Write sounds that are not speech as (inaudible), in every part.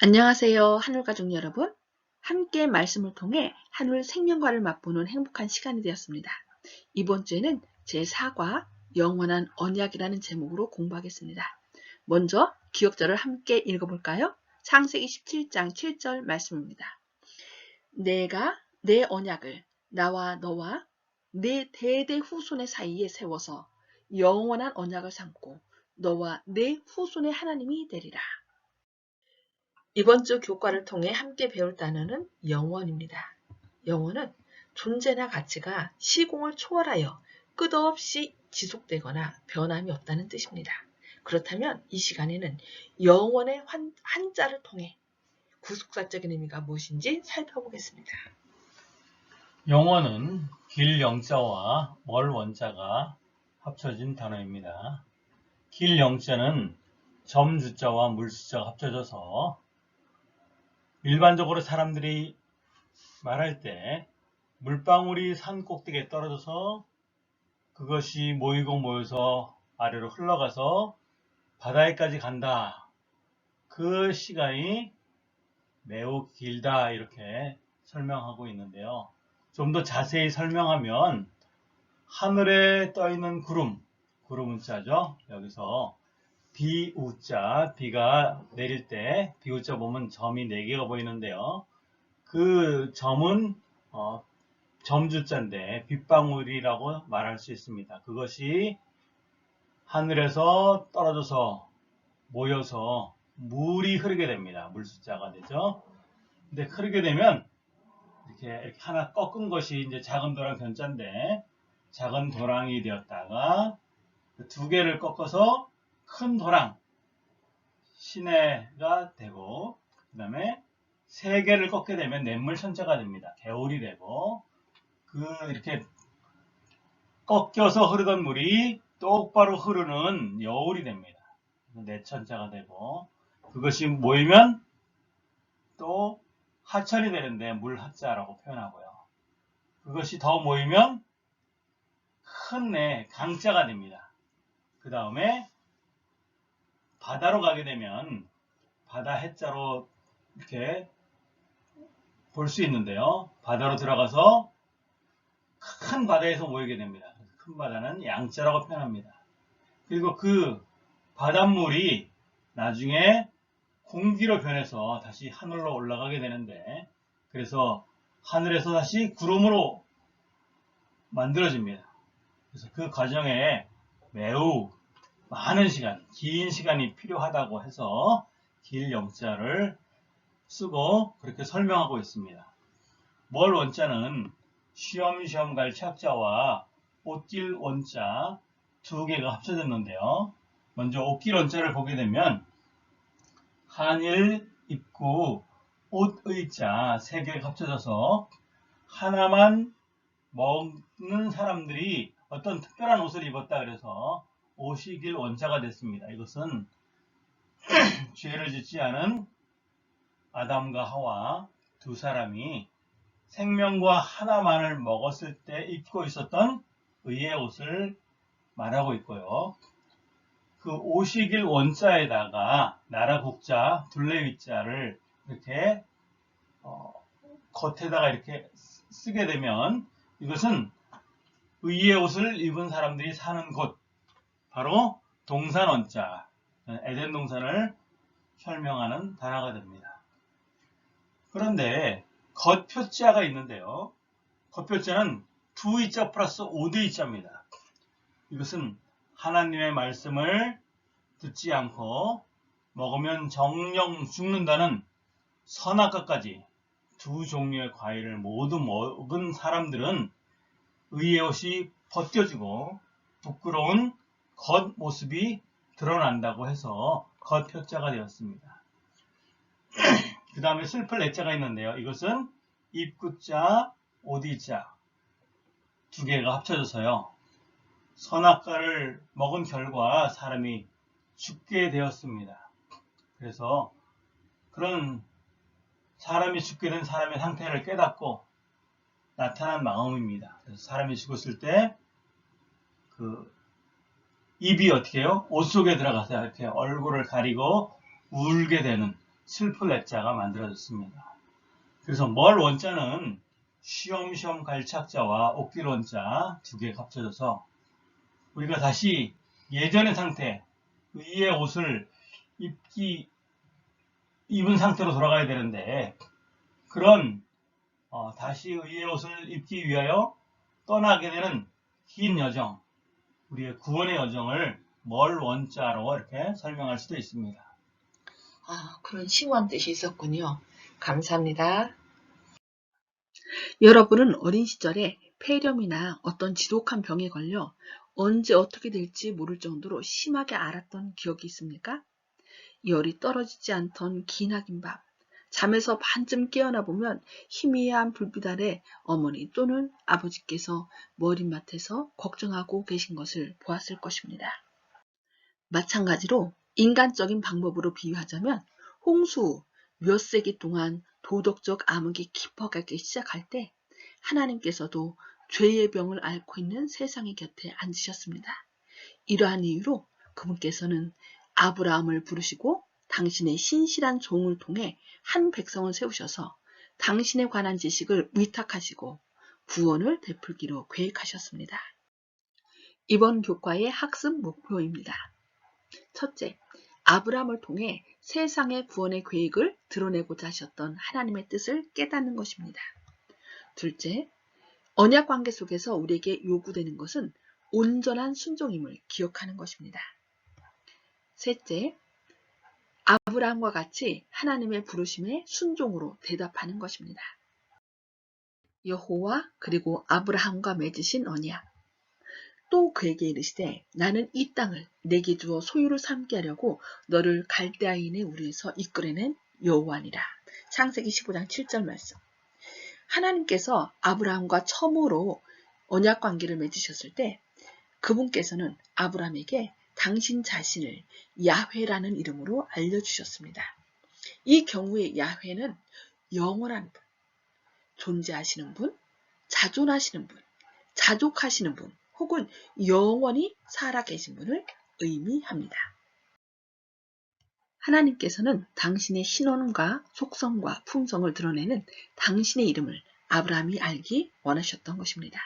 안녕하세요. 한울 가족 여러분. 함께 말씀을 통해 한울 생명과를 맛보는 행복한 시간이 되었습니다. 이번 주에는 제4과 영원한 언약이라는 제목으로 공부하겠습니다. 먼저 기억절을 함께 읽어볼까요? 창세기 17장 7절 말씀입니다. 내가 내 언약을 나와 너와 내 대대 후손의 사이에 세워서 영원한 언약을 삼고 너와 내 후손의 하나님이 되리라. 이번 주 교과를 통해 함께 배울 단어는 영원입니다. 영원은 존재나 가치가 시공을 초월하여 끝없이 지속되거나 변함이 없다는 뜻입니다. 그렇다면 이 시간에는 영원의 한, 한자를 통해 구속사적인 의미가 무엇인지 살펴보겠습니다. 영원은 길 영자와 멀 원자가 합쳐진 단어입니다. 길 영자는 점 주자와 물 숫자가 합쳐져서 일반적으로 사람들이 말할 때 물방울이 산 꼭대기에 떨어져서 그것이 모이고 모여서 아래로 흘러가서 바다에까지 간다. 그 시간이 매우 길다 이렇게 설명하고 있는데요. 좀 더 자세히 설명하면 하늘에 떠 있는 구름, 구름 문자죠. 여기서 비우자, 비가 내릴 때 비우자 보면 점이 4개가 보이는데요. 그 점은 어, 점주자인데 빗방울이라고 말할 수 있습니다. 그것이 하늘에서 떨어져서 모여서 물이 흐르게 됩니다. 물 숫자가 되죠. 근데 흐르게 되면 이렇게, 이렇게 하나 꺾은 것이 이제 작은 도랑 견자인데 작은 도랑이 되었다가 그두 개를 꺾어서 큰 도랑 시내가 되고 그 다음에 세 개를 꺾게 되면 냇물 천체가 됩니다. 개울이 되고 그 이렇게 꺾여서 흐르던 물이 똑바로 흐르는 여울이 됩니다. 내천자가 되고 그것이 모이면 또 하천이 되는데 물하자라고 표현하고요. 그것이 더 모이면 큰내 강자가 됩니다. 그 다음에 바다로 가게 되면 바다 해자로 이렇게 볼 수 있는데요. 바다로 들어가서 큰 바다에서 모이게 됩니다. 큰 바다는 양자라고 표현합니다. 그리고 그 바닷물이 나중에 공기로 변해서 다시 하늘로 올라가게 되는데 그래서 하늘에서 다시 구름으로 만들어집니다. 그래서 그 과정에 매우 많은 시간, 긴 시간이 필요하다고 해서 길 영자를 쓰고 그렇게 설명하고 있습니다. 멀 원자는 쉬엄쉬엄 갈 착자와 옷길 원자 두 개가 합쳐졌는데요. 먼저 옷길 원자를 보게 되면 한일 입구 옷의 자 세 개가 합쳐져서 하나만 먹는 사람들이 어떤 특별한 옷을 입었다 그래서 오시길 원자가 됐습니다. 이것은 (clears throat) 죄를 짓지 않은 아담과 하와 두 사람이 생명과 하나만을 먹었을 때 입고 있었던 의의 옷을 말하고 있고요. 그 오시길 원자에다가 나라 국자 둘레 위자를 이렇게 어, 겉에다가 이렇게 쓰게 되면 이것은 의의 옷을 입은 사람들이 사는 곳 바로 동산 원자 에덴 동산을 설명하는 단어가 됩니다. 그런데 겉표자가 있는데요. 겉표자는 두 이자 플러스 오드 이자입니다. 이것은 하나님의 말씀을 듣지 않고 먹으면 정령 죽는다는 선악과까지 두 종류의 과일을 모두 먹은 사람들은 의의 옷이 벗겨지고 부끄러운 겉모습이 드러난다고 해서 겉표자가 되었습니다. 그 다음에 슬플 내자가 있는데요. 이것은 입구자, 오디자 두 개가 합쳐져서요. 선악과를 먹은 결과 사람이 죽게 되었습니다. 그래서 그런 사람이 죽게 된 사람의 상태를 깨닫고 나타난 마음입니다. 그래서 사람이 죽었을 때 그 입이 어떻게 해요? 옷 속에 들어가서 이렇게 얼굴을 가리고 울게 되는 슬플 액자가 만들어졌습니다. 그래서 멀 원자는 쉬엄쉬엄 갈 착자와 옥길 원자 두 개가 합쳐져서 우리가 다시 예전의 상태, 의의 옷을 입기, 입은 상태로 돌아가야 되는데 그런 어, 다시 의의 옷을 입기 위하여 떠나게 되는 긴 여정, 우리의 구원의 여정을 멀 원자로 이렇게 설명할 수도 있습니다. 아, 그런 심오한 뜻이 있었군요. 감사합니다. 여러분은 어린 시절에 폐렴이나 어떤 지독한 병에 걸려 언제 어떻게 될지 모를 정도로 심하게 앓았던 기억이 있습니까? 열이 떨어지지 않던 기나긴 밤, 잠에서 반쯤 깨어나 보면 희미한 불빛 아래 어머니 또는 아버지께서 머리맡에서 걱정하고 계신 것을 보았을 것입니다. 마찬가지로 인간적인 방법으로 비유하자면 홍수 후몇 세기 동안 도덕적 암흑이 깊어가기 시작할 때 하나님께서도 죄의 병을 앓고 있는 세상의 곁에 앉으셨습니다. 이러한 이유로 그분께서는 아브라함을 부르시고 당신의 신실한 종을 통해 한 백성을 세우셔서 당신에 관한 지식을 위탁하시고 구원을 베풀기로 계획하셨습니다. 이번 교과의 학습 목표입니다. 첫째, 아브라함을 통해 세상의 구원의 계획을 드러내고자 하셨던 하나님의 뜻을 깨닫는 것입니다. 둘째, 언약 관계 속에서 우리에게 요구되는 것은 온전한 순종임을 기억하는 것입니다. 셋째, 아브라함과 같이 하나님의 부르심에 순종으로 대답하는 것입니다. 여호와 그리고 아브라함과 맺으신 언약. 또 그에게 이르시되 나는 이 땅을 내게 주어 소유를 삼게 하려고 너를 갈대아인의 우리에서 이끌어낸 여호와니라. 창세기 15장 7절 말씀. 하나님께서 아브라함과 처음으로 언약 관계를 맺으셨을 때 그분께서는 아브라함에게 당신 자신을 야훼라는 이름으로 알려주셨습니다. 이 경우에 야훼는 영원한 분, 존재하시는 분, 자존하시는 분, 자족하시는 분, 혹은 영원히 살아계신 분을 의미합니다. 하나님께서는 당신의 신원과 속성과 품성을 드러내는 당신의 이름을 아브라함이 알기 원하셨던 것입니다.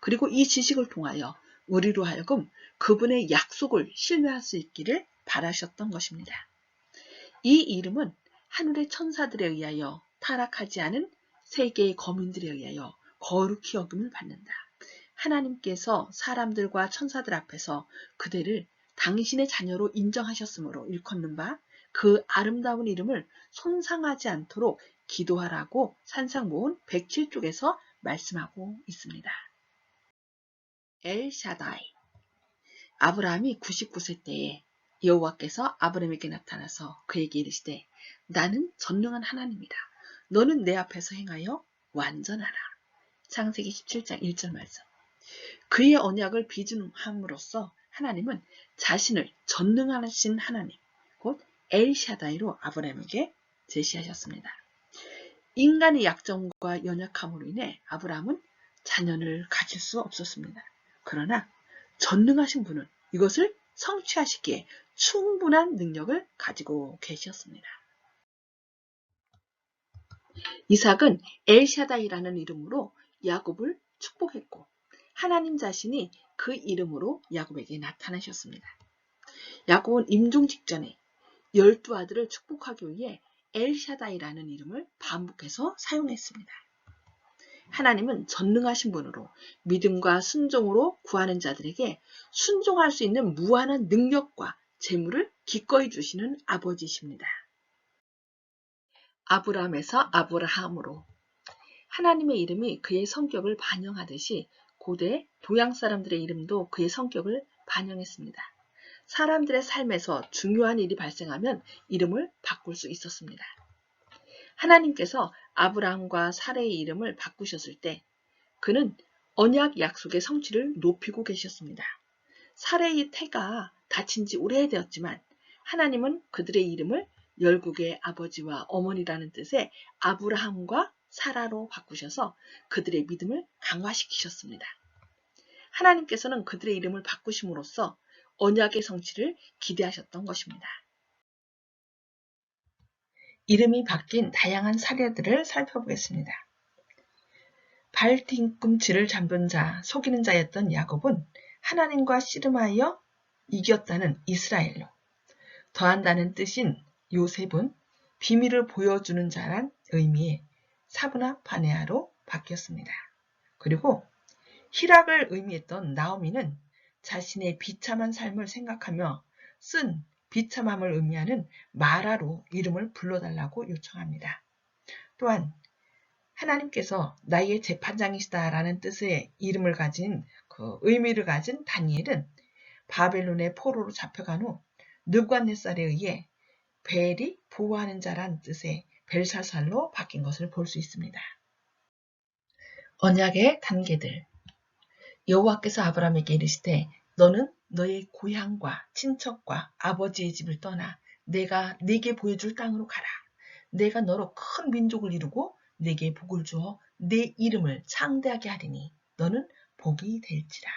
그리고 이 지식을 통하여 우리로 하여금 그분의 약속을 신뢰할 수 있기를 바라셨던 것입니다. 이 이름은 하늘의 천사들에 의하여 타락하지 않은 세계의 거민들에 의하여 거룩히 여김을 받는다. 하나님께서 사람들과 천사들 앞에서 그대를 당신의 자녀로 인정하셨으므로 일컫는 바 그 아름다운 이름을 손상하지 않도록 기도하라고 산상 모은 107쪽에서 말씀하고 있습니다. 엘샤다이 아브라함이 99세 때에 여호와께서 아브라함에게 나타나서 그에게 이르시되 나는 전능한 하나님이다. 너는 내 앞에서 행하여 완전하라. 창세기 17장 1절 말씀. 그의 언약을 비준함으로써 하나님은 자신을 전능하신 하나님, 곧 엘샤다이로 아브라함에게 제시하셨습니다. 인간의 약점과 연약함으로 인해 아브라함은 자녀를 가질 수 없었습니다. 그러나 전능하신 분은 이것을 성취하시기에 충분한 능력을 가지고 계셨습니다. 이삭은 엘샤다이라는 이름으로 야곱을 축복했고 하나님 자신이 그 이름으로 야곱에게 나타나셨습니다. 야곱은 임종 직전에 열두 아들을 축복하기 위해 엘샤다이라는 이름을 반복해서 사용했습니다. 하나님은 전능하신 분으로 믿음과 순종으로 구하는 자들에게 순종할 수 있는 무한한 능력과 재물을 기꺼이 주시는 아버지십니다. 아브라함에서 아브라함으로 하나님의 이름이 그의 성격을 반영하듯이 고대 동양 사람들의 이름도 그의 성격을 반영했습니다. 사람들의 삶에서 중요한 일이 발생하면 이름을 바꿀 수 있었습니다. 하나님께서 아브라함과 사레의 이름을 바꾸셨을 때 그는 언약 약속의 성취를 높이고 계셨습니다. 사레의 태가 다친 지 오래되었지만 하나님은 그들의 이름을 열국의 아버지와 어머니라는 뜻의 아브라함과 사라로 바꾸셔서 그들의 믿음을 강화시키셨습니다. 하나님께서는 그들의 이름을 바꾸심으로써 언약의 성취를 기대하셨던 것입니다. 이름이 바뀐 다양한 사례들을 살펴보겠습니다. 발 뒤꿈치를 잡은 자, 속이는 자였던 야곱은 하나님과 씨름하여 이겼다는 이스라엘로, 더한다는 뜻인 요셉은 비밀을 보여주는 자란 의미의 사브나 바네아로 바뀌었습니다. 그리고 희락을 의미했던 나오미는 자신의 비참한 삶을 생각하며 쓴 비참함을 의미하는 마라로 이름을 불러달라고 요청합니다. 또한 하나님께서 나의 재판장이시다라는 뜻의 이름을 가진 그 의미를 가진 다니엘은 바벨론의 포로로 잡혀간 후 느관네살에 의해 벨이 보호하는 자란 뜻의 벨사살로 바뀐 것을 볼 수 있습니다. 언약의 단계들 여호와께서 아브라함에게 이르시되 너는 너의 고향과 친척과 아버지의 집을 떠나 내가 네게 보여줄 땅으로 가라. 내가 너로 큰 민족을 이루고 네게 복을 주어 네 이름을 창대하게 하리니 너는 복이 될지라.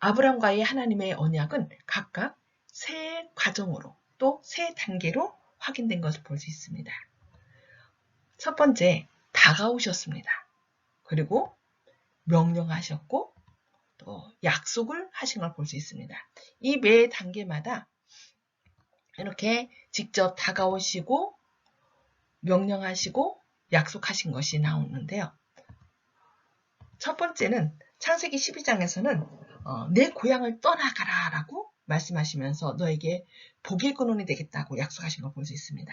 아브람과의 하나님의 언약은 각각 세 과정으로 또 세 단계로 확인된 것을 볼 수 있습니다. 첫 번째, 다가오셨습니다. 그리고 명령하셨고 또 약속을 하신 걸 볼 수 있습니다. 이 매 단계마다 이렇게 직접 다가오시고 명령하시고 약속하신 것이 나오는데요. 첫 번째는 창세기 12장에서는 어, 내 고향을 떠나가라 라고 말씀하시면서 너에게 복의 근원이 되겠다고 약속하신 걸 볼 수 있습니다.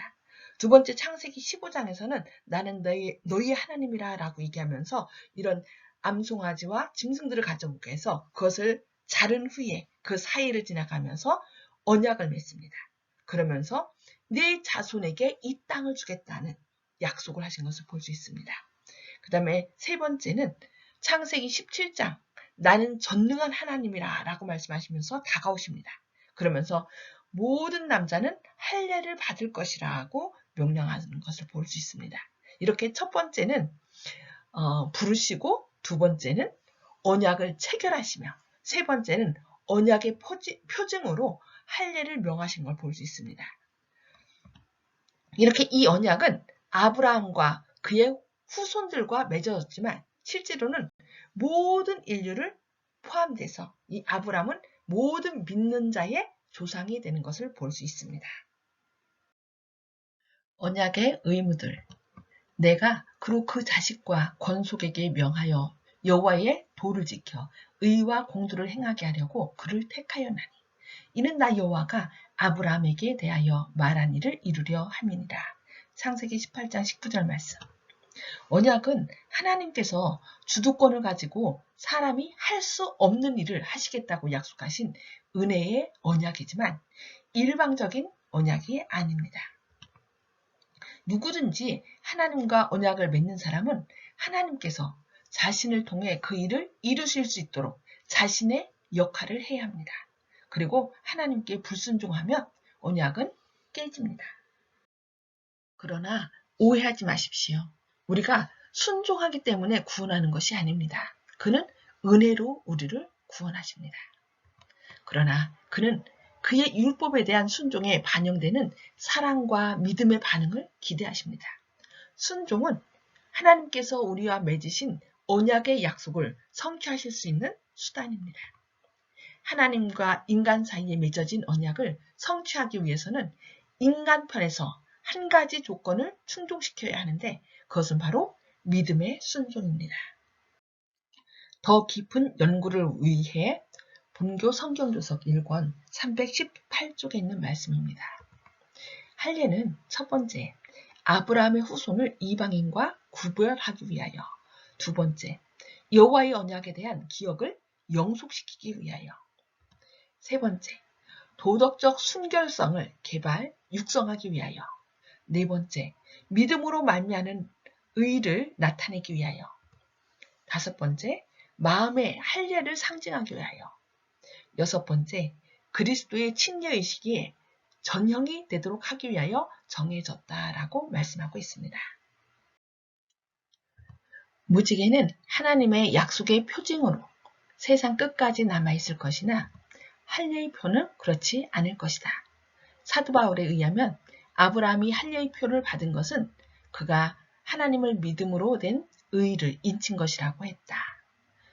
두 번째 창세기 15장에서는 나는 너희, 너희 하나님이라 라고 얘기하면서 이런 암송아지와 짐승들을 가져오게 해서 그것을 자른 후에 그 사이를 지나가면서 언약을 맺습니다. 그러면서 내 자손에게 이 땅을 주겠다는 약속을 하신 것을 볼 수 있습니다. 그 다음에 세 번째는 창세기 17장 나는 전능한 하나님이라 라고 말씀하시면서 다가오십니다. 그러면서 모든 남자는 할례를 받을 것이라고 명령하는 것을 볼 수 있습니다. 이렇게 첫 번째는 어, 부르시고 두 번째는 언약을 체결하시며 세 번째는 언약의 포지, 표징으로 할례를 명하신 걸 볼 수 있습니다. 이렇게 이 언약은 아브라함과 그의 후손들과 맺어졌지만 실제로는 모든 인류를 포함돼서 이 아브람은 모든 믿는 자의 조상이 되는 것을 볼 수 있습니다. 언약의 의무들 내가 그로 그 자식과 권속에게 명하여 여호와의 도를 지켜 의와 공도를 행하게 하려고 그를 택하였나니 이는 나 여호와가 아브라함에게 대하여 말한 일을 이루려 함이니라. 창세기 18장 19절 말씀. 언약은 하나님께서 주도권을 가지고 사람이 할 수 없는 일을 하시겠다고 약속하신 은혜의 언약이지만 일방적인 언약이 아닙니다. 누구든지 하나님과 언약을 맺는 사람은 하나님께서 자신을 통해 그 일을 이루실 수 있도록 자신의 역할을 해야 합니다. 그리고 하나님께 불순종하면 언약은 깨집니다. 그러나 오해하지 마십시오. 우리가 순종하기 때문에 구원하는 것이 아닙니다. 그는 은혜로 우리를 구원하십니다. 그러나 그는 그의 율법에 대한 순종에 반영되는 사랑과 믿음의 반응을 기대하십니다. 순종은 하나님께서 우리와 맺으신 언약의 약속을 성취하실 수 있는 수단입니다. 하나님과 인간 사이에 맺어진 언약을 성취하기 위해서는 인간 편에서 한 가지 조건을 충족시켜야 하는데 그것은 바로 믿음의 순종입니다. 더 깊은 연구를 위해 본교 성경조석 1권 318쪽에 있는 말씀입니다. 할례는 첫 번째, 아브라함의 후손을 이방인과 구별하기 위하여. 두 번째, 여호와의 언약에 대한 기억을 영속시키기 위하여. 세 번째, 도덕적 순결성을 개발, 육성하기 위하여. 네 번째, 믿음으로 말미암는 의를 나타내기 위하여. 다섯 번째, 마음의 할례를 상징하기 위하여 여섯 번째, 그리스도의 친녀의식이 전형이 되도록 하기 위하여 정해졌다라고 말씀하고 있습니다. 무지개는 하나님의 약속의 표징으로 세상 끝까지 남아있을 것이나 할례의 표는 그렇지 않을 것이다. 사도 바울에 의하면 아브라함이 할례의 표를 받은 것은 그가 하나님을 믿음으로 된 의를 인친 것이라고 했다.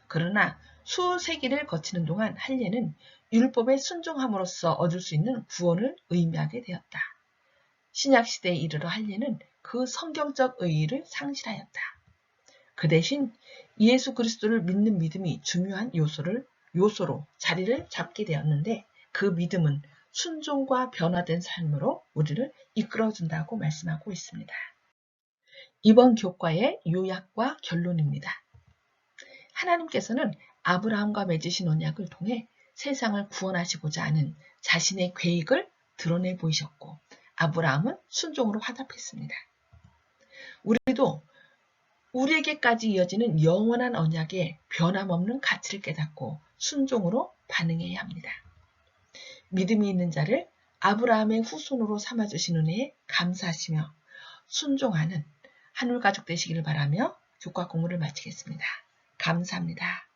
그러나 수세기를 거치는 동안 할례는 율법에 순종함으로써 얻을 수 있는 구원을 의미하게 되었다. 신약 시대에 이르러 할례는 그 성경적 의의를 상실하였다. 그 대신 예수 그리스도를 믿는 믿음이 중요한 요소를 요소로 자리를 잡게 되었는데 그 믿음은 순종과 변화된 삶으로 우리를 이끌어준다고 말씀하고 있습니다. 이번 교과의 요약과 결론입니다. 하나님께서는 아브라함과 맺으신 언약을 통해 세상을 구원하시고자 하는 자신의 계획을 드러내 보이셨고 아브라함은 순종으로 화답했습니다. 우리도 우리에게까지 이어지는 영원한 언약의 변함없는 가치를 깨닫고 순종으로 반응해야 합니다. 믿음이 있는 자를 아브라함의 후손으로 삼아주신 은혜에 감사하시며 순종하는 한울 가족 되시기를 바라며 교과 공부를 마치겠습니다. 감사합니다.